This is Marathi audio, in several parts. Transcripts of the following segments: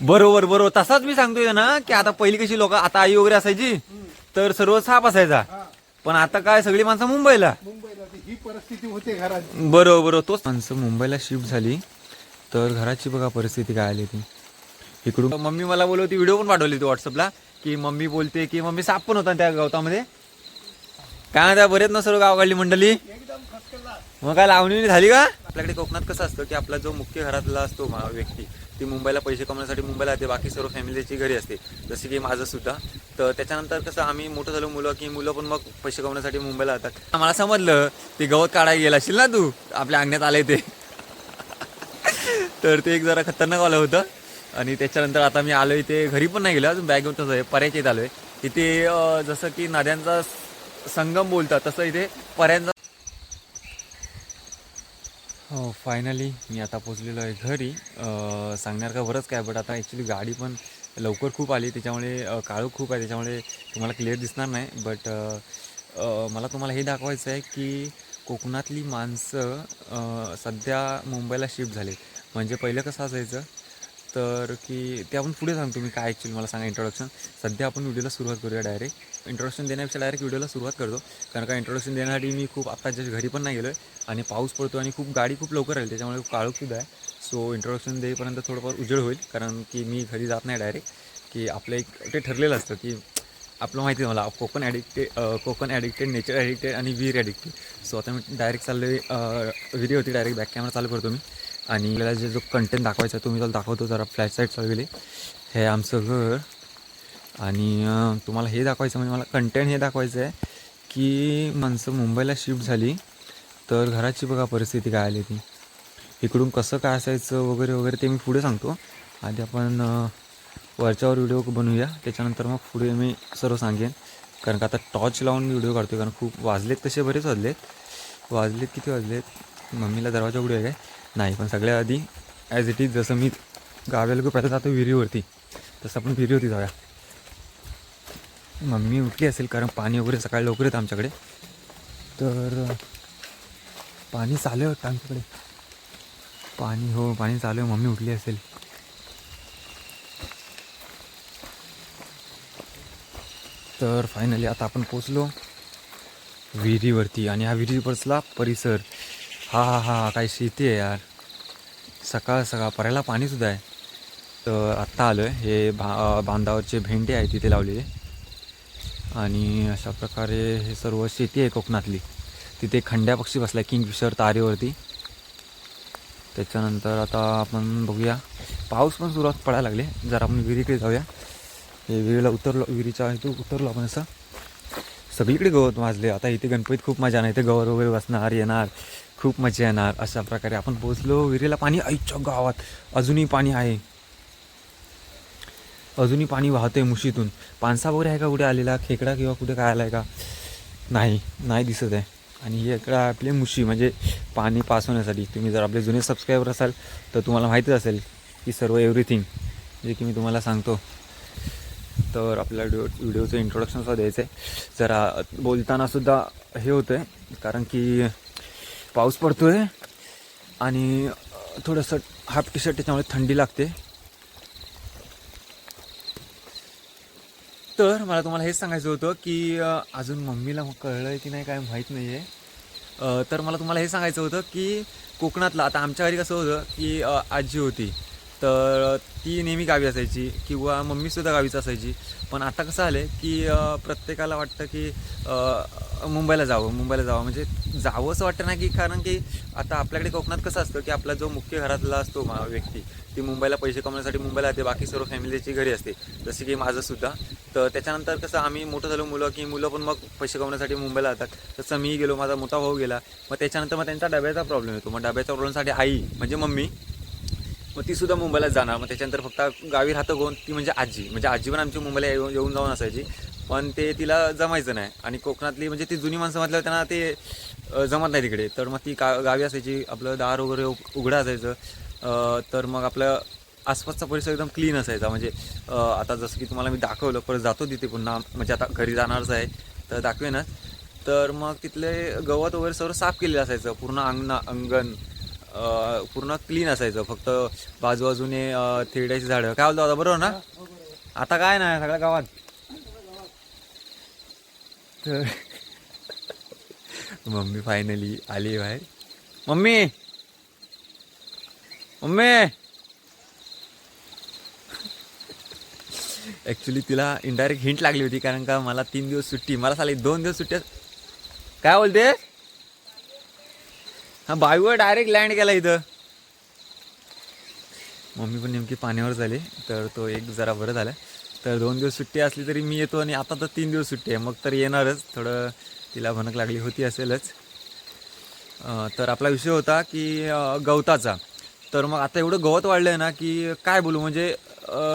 बरोबर बरोबर. तसाच मी सांगतोय ना की आता पहिली कशी लोक आता आई वगैरे असायची तर सर्व साप असायचा. पण आता काय सगळी माणसं मुंबईला. मुंबईला ती ही परिस्थिती होते घरात. बरोबर बरोबर. तोच माणसं मुंबईला शिफ्ट झाली तर घराची बघा परिस्थिती काय आली ती. इकडून मम्मी मला बोलवती व्हिडिओ पण पाठवली होती व्हॉट्सअपला की मम्मी बोलते की मम्मी साप पण होता त्या गवतामध्ये. काय म्हणता बरेच ना सर्व गावाकडली मंडळी. मग काय लावणी झाली का? आपल्याकडे कोकणात कसं असतं की आपला जो मुख्य घरातला असतो व्यक्ती ती मुंबईला पैसे कमवण्यासाठी मुंबईला येते बाकी सर्व फॅमिलीची घरी असते. जसे की माझं सुद्धा. तर त्याच्यानंतर कसं आम्ही मोठं झालो मुलं की मुलं पण मग पैसे कमवण्यासाठी मुंबईला येतात मला समजलं ते गवत काढायला गेला असेल ना तू? आपल्या अंगण्यात आले ते. तर ते एक जरा खतरनाक आलं होतं. आणि त्याच्यानंतर आता मी आलो इथे घरी पण नाही गेलो अजून बॅग घेऊन तसं आहे पर्याच्या आलो आलोय. इथे जसं की नद्यांचा संगम बोलतात तसं इथे पर्यांचा हो, फायनली मी आता पोचलेलो आहे घरी. सांगणार का बरंच काय बट आता ॲक्च्युली गाडी पण लवकर खूप आली. त्याच्यामुळे काळू खूप आहे. त्याच्यामुळे तुम्हाला क्लिअर दिसणार नाही बट मला तुम्हाला हे दाखवायचं आहे की कोकणातली माणसं सध्या मुंबईला शिफ्ट झाले म्हणजे पहिलं कसं असायचं? तर की ते आपण पुढे सांगतो मी काय ॲक्च्युली मला सांगा इंट्रोडक्शन सध्या आपण व्हिडिओला सुरुवात करूया डायरेक्ट इंट्रोडक्शन देण्यापेक्षा डायरेक्ट व्हिडिओला सुरुवात करतो. कारण का इंट्रोडक्शन देण्यासाठी मी खूप आत्ता जस्ट घरी पण नाही गेलो आहे आणि पाऊस पडतो आणि खूप गाडी खूप लवकर आली त्याच्यामुळे खूप काळोखसुद्धा आहे. सो इंट्रोडक्शन देईपर्यंत थोडंफार उजेड होईल कारण की मी घरी जात नाही डायरेक्ट की आपलं एक ते ठरलेलं असतं की आपलं माहिती आहे मला Konkan addicted Konkan addicted nature addicted आणि वीर ॲडिक्टेड सो आता मी डायरेक्ट चाललो व्हिडिओ होती डायरेक्ट बॅक कॅमेरा चालू करतो मी. आणि आपल्याला जे जो कंटेंट दाखवायचा आहे तो मी दाखवतो जरा फ्लॅट साईड चालविले हे आमचं घर. आणि तुम्हाला हे दाखवायचं म्हणजे मला कंटेंट हे दाखवायचं आहे की माणसं मुंबईला शिफ्ट झाली तर घराची बघा परिस्थिती काय आली ती. इकडून कसं काय असायचं वगैरे वगैरे ते मी पुढे सांगतो. आधी आपण वरच्यावर व्हिडिओ बनवूया. त्याच्यानंतर मग पुढे मी सर्व सांगेन. कारण का आता टॉर्च लावून व्हिडिओ काढतो कारण खूप वाजलेत तसे बरेच वाजलेत. वाजलेत किती वाजलेत? मम्मीला दरवाजा उघडू आहे काय? नाही पण सगळ्या आधी ॲज इट इज जसं मी गावाला लोक जातो विहिरीवरती. तसं आपण विहिरीवरती जाऊया. मम्मी उठली असेल कारण पाणी वगैरे सकाळी लवकर येतं आमच्याकडे. तर पाणी चालू आहे वाटतं आमच्याकडे. पाणी हो पाणी चालू आहे. मम्मी उठली असेल. तर फायनली आता आपण पोचलो विहिरीवरती. आणि हा विहिरीवरचला परिसर हा हा हा काय शेती आहे यार. सकाळ सकाळ पर्यायला पाणीसुद्धा आहे. तर आत्ता आलो आहे हे भा बांधावरचे भेंडे आहे तिथे लावलेले. आणि अशा प्रकारे हे सर्व शेती आहे कोकणातली. तिथे खंड्या पक्षी बसला आहे किंगफिशर तारेवरती. त्याच्यानंतर आता आपण बघूया. पाऊस पण सुरुवात पडायला लागले. जर आपण विहिरीकडे जाऊया. हे विहिरीला उतरलो विहिरीच्या इथं उतरलो आपण असं. सगळीकडे गवत वाजले. आता इथे गणपतीत खूप मजा नाही इथे गवर वगैरे बसणार येणार. खूप मजा येणार. अशा प्रकारे आपण पोचलो विहिरीला पाणी. आईच्या गावात अजूनही पाणी आहे. अजूनही पाणी वाहतंय मुशीतून. पानसा वगैरे आहे का कुठे आलेला? खेकडा किंवा कुठे काय आला आहे का? नाही. नाही दिसत आहे. आणि हे इकडं आपले मुशी म्हणजे पाणी पास होण्यासाठी तुम्ही जर आपले जुने सबस्क्रायबर असाल तर तुम्हाला माहितीच असेल की सर्व एव्हरीथिंग जे की मी तुम्हाला सांगतो. तर आपल्या व्हिडिओ व्हिडिओचं इंट्रोडक्शनसुद्धा द्यायचं आहे जरा बोलतानासुद्धा हे होतं आहे कारण की पाऊस पडतो आहे आणि थोडंसं हाफ टी शर्ट त्याच्यामुळे थंडी लागते. तर मला तुम्हाला हेच सांगायचं होतं की अजून मम्मीला कळलं आहे की नाही काय माहीत नाही आहे तर मला तुम्हाला हे सांगायचं होतं की कोकणातलं आता आमच्या घरी कसं होतं की आजी होती. तर ती नेहमी गावी असायची किंवा मम्मीसुद्धा गावीच असायची. पण आता कसं आलं आहे की प्रत्येकाला वाटतं की मुंबईला जावं मुंबईला जावं. म्हणजे जावं असं वाटतं ना की कारण की आता आपल्याकडे कोकणात कसं असतं की आपला जो मुख्य घरातला असतो मा व्यक्ती ती मुंबईला पैसे कमवण्यासाठी मुंबईला येते बाकी सर्व फॅमिलीची घरी असते. जसे की माझंसुद्धा तर त्याच्यानंतर कसं आम्ही मोठं झालो मुलं की मुलं पण मग पैसे कमवण्यासाठी मुंबईला जातात. तसं मी गेलो माझा मोठा भाऊ गेला. मग त्याच्यानंतर मग त्यांचा डब्याचा प्रॉब्लेम येतो. मग डब्याच्या प्रॉब्लेमसाठी आई म्हणजे मम्मी मग ती सुद्धा मुंबईला जाणार. मग त्याच्यानंतर फक्त गावी राहतं कोण? ती म्हणजे आजी. म्हणजे आजी पण आमची मुंबईला येऊन येऊन जाऊन असायची. पण ते तिला जमायचं नाही. आणि कोकणातली म्हणजे ती जुनी माणसं म्हटल्यावर त्यांना ते जमत नाही तिकडे. तर मग ती का गावी असायची आपलं दार वगैरे उघडं असायचं. तर मग आपलं आसपासचा परिसर एकदम क्लीन असायचा. म्हणजे आता जसं की तुम्हाला मी दाखवलं परत जातो तिथे पुन्हा. म्हणजे आता घरी जाणारच आहे तर दाखवेनच तर मग तिथले गवत वगैरे सर्व साफ केलेलं असायचं. पूर्ण अंगणा अंगण पूर्ण क्लीन असायचं. फक्त बाजूबाजूने थिरड्याची झाडं. काय बोलतो आता? बरोबर ना? आता काय नाही सगळ्या गावात. तर मम्मी फायनली आली बाहेर. मम्मी! मम्मी! ॲक्च्युली तिला इनडायरेक्ट हिंट लागली होती कारण का मला तीन दिवस सुट्टी मला साली दोन दिवस सुट्ट्या काय बोलते? हा बावीवर डायरेक्ट लँड केला इथं. मम्मी पण नेमकी पाण्यावर झाली तर तो एक जरा बरं झाला. तर दोन दिवस सुट्टी असली तरी मी येतो आणि आता तर तीन दिवस सुट्टी आहे मग तर येणारच. थोडं तिला भनक लागली होती असेलच. तर आपला विषय होता की गवताचा. तर मग आता एवढं गवत वाढलं आहे ना की काय बोलू? म्हणजे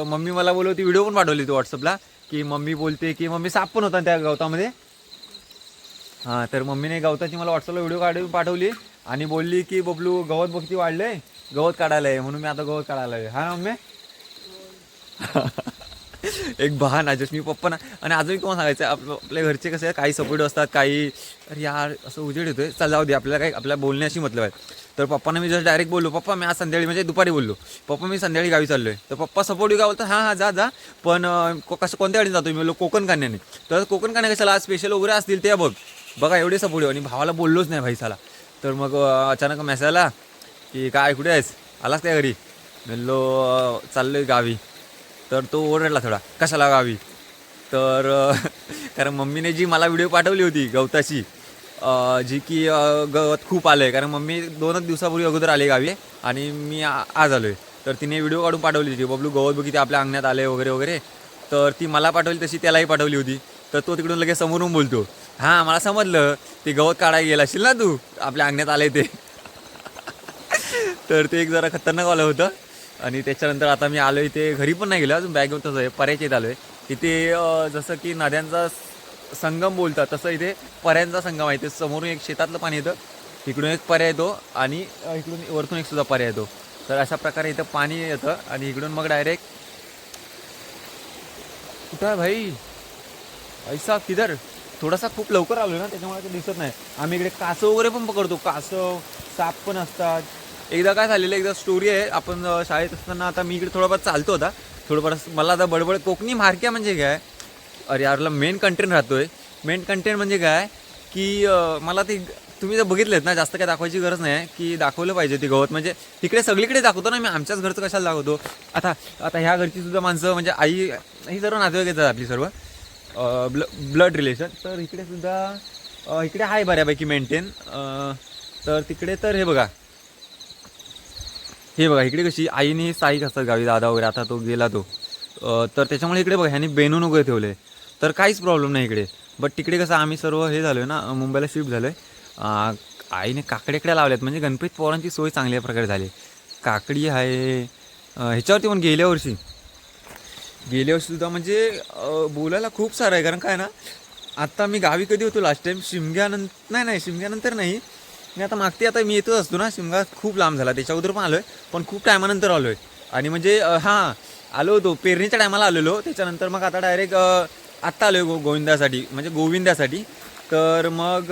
मम्मी मला बोलवती होती व्हिडिओ पण पाठवली होती व्हॉट्सअपला की मम्मी बोलते की मम्मी साप पण होता त्या गवतामध्ये. हां तर मम्मीने गवताची मला व्हॉट्सअपला व्हिडिओ काढून पाठवली आणि बोलली की बबलू गवत बघती वाढलं आहे गवत काढायला आहे म्हणून मी आता गवत काढायला आहे हा ना मम्मी? हो. एक बहान जस्ट मी पप्पा ना. आणि अजून कोण सांगायचं आप- आपल्या घरचे कसे काही सपोर्ट असतात काही अरे यार असं उजेड येतोय. चल जाऊ दे आपल्याला काही आपल्या बोलण्याशी मतलब आहे. तर पप्पांना मी जस्ट डायरेक्ट बोललो पप्पा मी आज संध्याकाळी म्हणजे दुपारी बोललो. पप्पा मी संध्याकाळी गावी चाललो आहे तर पप्पा सपोर्ट गाव बोलतात हां हां जा जा. पण को- कसं कोणत्या वेळी जातो मी बोललो कोकण कान्याने. तर कोकण कान्या कशाला आज स्पेशल वगैरे असतील ते बघ. बघा एवढे सपोर्ट आणि भावाला बोललोच नाही भाईसाला तर मग अचानक मेसेज आला की काय कुठे आहेस? आलास त्या घरी? म्हणलो अं, चाललोय गावी. तर तो ओरडला थोडा कशाला गावी? तर कारण मम्मीने जी मला व्हिडिओ पाठवली होती गवताची जी की गवत खूप आलं आहे कारण मम्मी दोनच दिवसापूर्वी अगोदर आले गावी आणि मी आज आलो आहे तर तिने व्हिडिओ काढून पाठवली होती बबलू गवत बघिते आपल्या अंगणात आले वगैरे वगैरे. तर ती मला पाठवली तशी त्यालाही पाठवली होती. तर तो तिकडून लगेच समोरून बोलतो हां मला समजलं ते गवत काढायला गेला असेल ना तू आपल्या अंगणात आले ते. तर ते एक जरा खतरनाक आलं होतं. आणि त्याच्यानंतर आता मी आलो इथे घरी पण नाही गेलो अजून बॅग घेऊन तसं आहे पर्याच्या येत आलो आहे इथे जसं की नद्यांचा संगम बोलतात तसं इथे पर्यांचा संगम आहे. ते समोरून एक शेतातलं पाणी येतं इकडून एक पर्याय येतो आणि इकडून वरतून एक सुद्धा पर्याय येतो. तर अशा प्रकारे इथं पाणी येतं आणि इकडून मग डायरेक्ट कुठं भाई? ऐसा किधर? थोडासा खूप लवकर आलो ना त्याच्यामुळे ते दिसत नाही. आम्ही इकडे कासव वगैरे पण पकडतो. कासव साप पण असतात. एकदा काय झालेलं एकदा स्टोरी आहे. आपण शाळेत असताना आता मी इकडे थोडाफार चालतो होता थोडंफार मला आता बडबड कोकणी मारक्या म्हणजे काय? अरे यारला मेन कंटेंट राहतोय. मेन कंटेंट म्हणजे काय? की मला ते तुम्ही जर बघितलेत ना जास्त काय दाखवायची गरज नाही. की दाखवलं पाहिजे ती गवत. म्हणजे तिकडे सगळीकडे दाखवतो ना मी आमच्याच घरचं कशाला दाखवतो? आता आता ह्या घरची सुद्धा माणसं म्हणजे आई ही सर्व नातेवाईक येतात आपली सर्व. ब्ल ब्लड रिलेशन. तर इकडे सुद्धा इकडे आहे बऱ्यापैकी मेंटेन तर तिकडे तर हे बघा. हे बघा इकडे कशी आईने साईक असतात गावी दादा वगैरे आता तो गेला तो. तर त्याच्यामुळे इकडे बघा ह्याने बेनून वगैरे ठेवले. तर काहीच प्रॉब्लेम नाही इकडे. बट तिकडे कसं आम्ही सर्व हे झालो ना मुंबईला शिफ्ट झालो आहे आईने काकड्याकडे लावल्यात. म्हणजे गणपती पोरांची सोय चांगल्या प्रकारे झाली. काकडी आहे. ह्याच्यावरती पण गेल्या वर्षी. गेल्या वर्षीसुद्धा म्हणजे बोलायला खूप सारं आहे. कारण काय ना आत्ता मी गावी कधी होतो लास्ट टाइम शिमग्यानंतर नाही नाही शिमग्यानंतर नाही. मी आता मागते आता मी येतच असतो ना शिमगा खूप लांब झाला त्याच्या अगोदर पण आलो आहे पण खूप टायमानंतर आलो आहे आणि म्हणजे हां आलो होतो पेरणीच्या टायमाला आलेलो त्याच्यानंतर मग आता डायरेक्ट आत्ता आलो गो गोविंदासाठी म्हणजे गोविंदासाठी. तर मग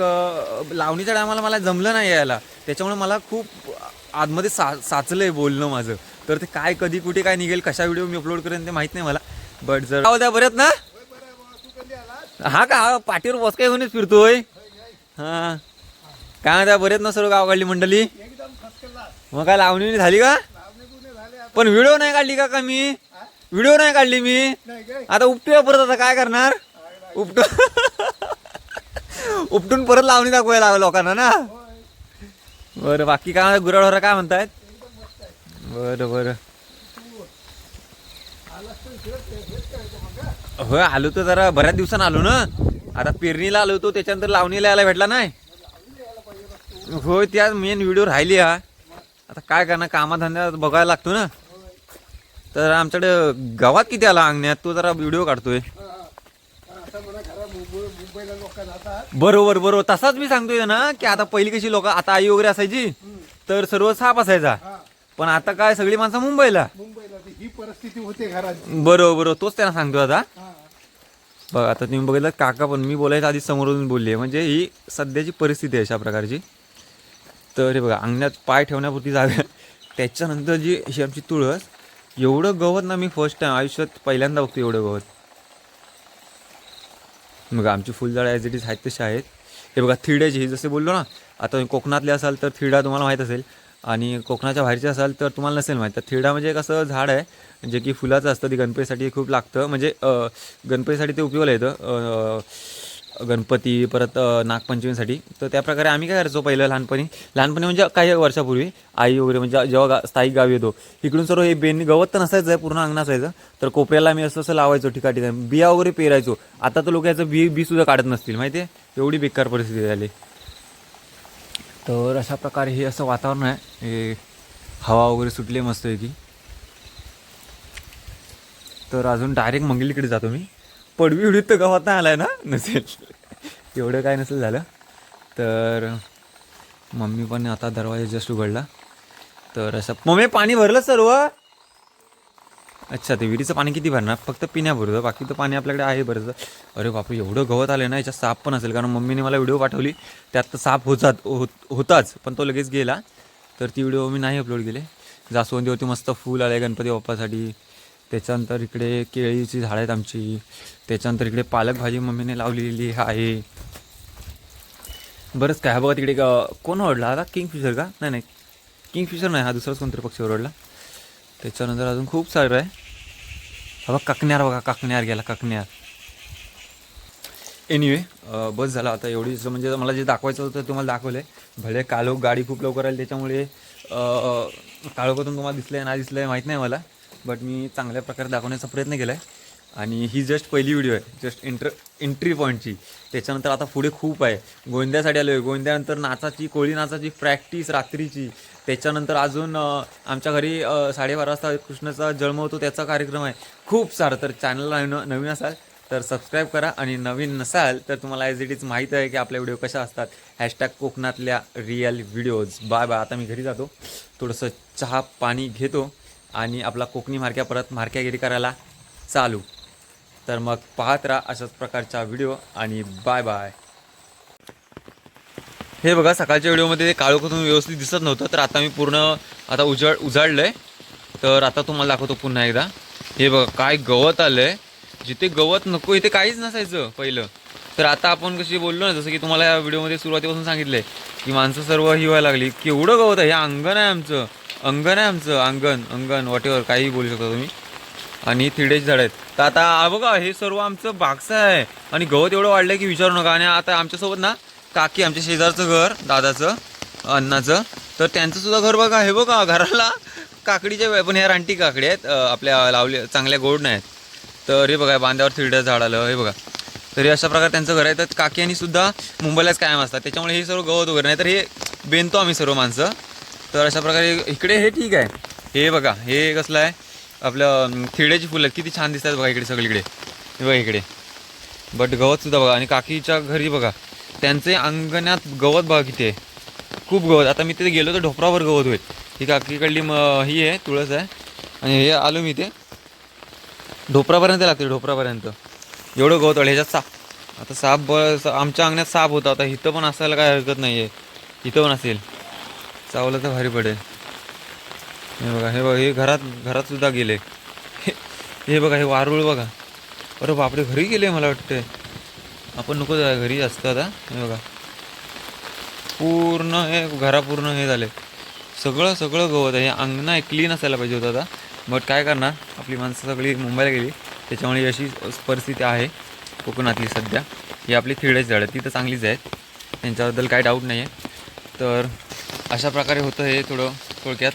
लावणीच्या टायमाला मला जमलं नाही यायला. त्याच्यामुळे मला खूप आतमध्ये सा साचलं आहे बोलणं माझं. तर ते काय कधी कुठे काय निघेल कशा व्हिडिओ मी अपलोड करेन ते माहीत नाही मला. बट जर हो द्या बरेत ना? हा का? हा पाठीवर बस काय होऊनच फिरतोय. हां. काय म्हणता बरेच ना सर्व गावाकडली मंडळी? मग काय लावणी झाली का? पण व्हिडिओ नाही काढली का का मी व्हिडिओ नाही काढली मी. आता उपटूया परत आता काय करणार? उपट उपटून परत लावणी दाखवायला लागलं लोकांना ना. बरं बाकी काय गुराढोरा काय म्हणतायत? बरं बरं. होय आलो तर जरा बऱ्याच दिवसानं आलो ना. आता पेरणीला आलो होतो त्याच्यानंतर लावणीला यायला भेटला नाही. होय त्या मेन व्हिडिओ राहिली हा. आता काय करणार कामाधंद्यात बघायला लागतो ना. तर आमच्याकडे गावात किती आला अंगण्यात? तो जरा व्हिडिओ काढतोय. बरोबर बरोबर. तसाच मी सांगतोय ना की आता पहिली कशी लोक आता आई वगैरे असायची तर सर्व साप असायचा. पण आता काय सगळी माणसं मुंबईला. ही परिस्थिती होते बरोबर बरोबर. तोच त्यांना सांगतो आता. बघ आता तुम्ही बघितलं काका पण मी बोलायचं आधी समोरून बोलले. म्हणजे ही सध्याची परिस्थिती आहे अशा प्रकारची. तर हे बघा अंगणात पाय ठेवण्यापुरती जागा त्याच्यानंतर जी ही आमची तुळस एवढं गवत ना मी फर्स्ट टाइम आयुष्यात पहिल्यांदा बघतो एवढं गवत. बघा आमची फुलझाडं ॲज इट इज आहेत तशी आहेत. हे बघा थिड्याची जसे बोललो ना आता कोकणातले असाल तर थिडा तुम्हाला माहीत असेल. आणि कोकणाच्या बाहेरचे असाल तर तुम्हाला नसेल माहीत. तर थिडा म्हणजे एक असं झाड आहे जे की फुलाचं असतं ते गणपतीसाठी खूप लागतं. म्हणजे गणपतीसाठी ते उपयोगाला येतं. गणपती परत नागपंचमीसाठी. तर त्या प्रकारे आम्ही काय करायचो पहिलं लहानपणी? लहानपणी म्हणजे काही वर्षापूर्वी आई वगैरे म्हणजे जेव्हा गा स्थायिक गावी येतो इकडून सर्व हे बेन गवत तर नसायचं आहे पूर्ण अंगण असायचं तर कोपऱ्याला आम्ही असं असं लावायचो ठिकाणी ठिकाणी बिया वगैरे पेरायचो. आता तर लोक याचं बी बी सुद्धा काढत नसतील माहिती आहे एवढी बेकार परिस्थिती झाली. तर अशा प्रकारे हे असं वातावरण आहे. हे हवा वगैरे सुटली मस्त आहे की तर अजून डायरेक्ट मंगलीकडे जातो मी. पडवी उडीत तर गावात नाही आलाय ना? नसेल. एवढं काय नसेल झालं. तर मम्मी पण आता दरवाजा जस्ट उघडला. तर असं मम्मी पाणी भरलं सर्व अच्छा ते विहिरीचं पाणी किती भरणार? फक्त पिण्यापुरतं बाकी तर पाणी आपल्याकडे आहे बरं अरे बापरे एवढं गवत आलं ना याच्यात साप पण असेल. कारण मम्मीने मला व्हिडिओ पाठवली. त्यात तर साप होतात होत होताच पण तो लगेच गेला. तर ती व्हिडिओ मी नाही अपलोड केले. जास्वंदी होती मस्त फूल आले गणपती बाप्पासाठी. त्याच्यानंतर इकडे केळीची झाडं आहेत आमची. त्याच्यानंतर इकडे पालक भाजी मम्मीने लावलेली आहे. बरंच काय. हा बघा तिकडे कोण ओढला आता किंगफिशर का? नाही नाही. किंगफिशर नाही. हा दुसराच कोणतरी पक्षी ओरडला. त्याच्यानंतर अजून खूप सारं आहे. हा बघा काकण्यार बघा. काकण्यार गेला काकण्यार. एनिवे बस झाला. आता एवढीच म्हणजे मला जे दाखवायचं होतं तुम्हाला दाखवलं आहे भले कालो हो गाडी खूप लवकर आली त्याच्यामुळे काळोखातून तुम्हाला दिसलं आहे ना दिसलं आहे माहीत नाही मला. बट मी चांगल्या प्रकारे दाखवण्याचा प्रयत्न केला आहे आणि ही जस्ट पहिली व्हिडिओ आहे. जस्ट इंटर एंट्री पॉईंटची त्याच्यानंतर आता पुढे खूप आहे. गोंद्यासाठी आलो आहे गोंद्यानंतर नाचाची कोळी नाचाची प्रॅक्टिस रात्रीची. त्याच्यानंतर अजून आमच्या घरी साडेबारा वाजता कृष्णाचा जन्म होतो. त्याचा कार्यक्रम आहे. खूप सारं. तर चॅनलला नवीन नवीन असाल तर सबस्क्राईब करा. आणि नवीन नसाल तर तुम्हाला ॲज इट इज माहीत आहे की आपल्या व्हिडिओ कशा असतात. हॅशटॅग कोकणातल्या रिअल व्हिडिओज बाय बाय आता मी घरी जातो. थोडंसं चहा पाणी घेतो. आणि आपला कोकणी मार्क्या परत मार्क्यागिरी करायला चालू. तर मग पाहत राहा अशाच प्रकारचा व्हिडिओ आणि बाय बाय. हे बघा सकाळच्या व्हिडिओमध्ये ते काळोखातून व्यवस्थित दिसत नव्हतं तर आता मी पूर्ण आता उजाड उजाडलं आहे तर आता तुम्हाला दाखवतो पुन्हा एकदा. हे बघा काय गवत आलं आहे जिथे गवत नको इथे काहीच नसायचं पहिलं. तर आता आपण कशी बोललो ना जसं की तुम्हाला या व्हिडिओमध्ये सुरुवातीपासून सांगितलंय की माणसं सर्व ही व्हायला लागली. केवढं गवत आहे? हे अंगण आहे आमचं. अंगण आहे आमचं. अंगण अंगण वॉटेवर काहीही बोलू शकता तुम्ही. आणि थिडेच झाड आहेत. तर आता बघा हे सर्व आमचं बागचं आहे. आणि गवत एवढं वाढलं की विचारू नका. आणि आता आमच्यासोबत ना काकी आमच्या शेजारचं घर दादाचं अन्नाचं. तर त्यांचं सुद्धा घर बघा. हे बघा घराला काकडीच्या पण ह्या रानटी काकडी आहेत. आपल्या लावले चांगल्या गोड नाहीत तर हे बघा बांध्यावर थिरड्या झाड आलं. हे बघा. तरी अशा प्रकारे त्यांचं घर आहे. तर काकी आणि सुद्धा मुंबईलाच कायम असतात. त्याच्यामुळे हे सर्व गवत वगैरे नाही तर हे बेनतो आम्ही सर्व माणसं. तर अशा प्रकारे इकडे हे ठीक आहे. हे बघा हे कसलं आहे? आपलं अं, फुलं किती छान दिसतात बघा इकडे सगळीकडे. हे बघा इकडे. बट गवतसुद्धा बघा. आणि काकीच्या घरी बघा त्यांचे अंगणात गवत बघा किती आहे. खूप गवत. आता मी तिथे गेलो तर ढोपरावर गवत होईल. ही काकीकडली म ही आहे तुळस आहे. आणि हे आलो मी ते ढोपरापर्यंत लागते ढोपरापर्यंत. एवढं गवत वाढलं ह्याच्यात साप. आता साप ब- आमच्या अंगणात साप होता. आता इथं पण असायला काय हरकत नाही आहे इथं पण असेल. चावलं तर भारी पडेल. हे बघा हे बघा हे घरात घरात सुद्धा गेले. हे हे बघा हे वारुळ बघा. अरे बापरे घरी गेले मला वाटतं आपण नको घरी असतं आता. हे बघा. पूर्ण हे घरा पूर्ण हे झाले. सगळं सगळं गवत आहे. हे अंगणा क्लीन असायला पाहिजे होतं आता. बट काय करणार? आपली माणसं सगळी मुंबईला गेली. त्याच्यामुळे अशी परिस्थिती आहे कोकणातली सध्या. ही आपली थिरड्याची झाडं ती तर चांगलीच आहेत. त्यांच्याबद्दल काय डाऊट नाही आहे तर अशा प्रकारे होतं हे थोडं थोडक्यात.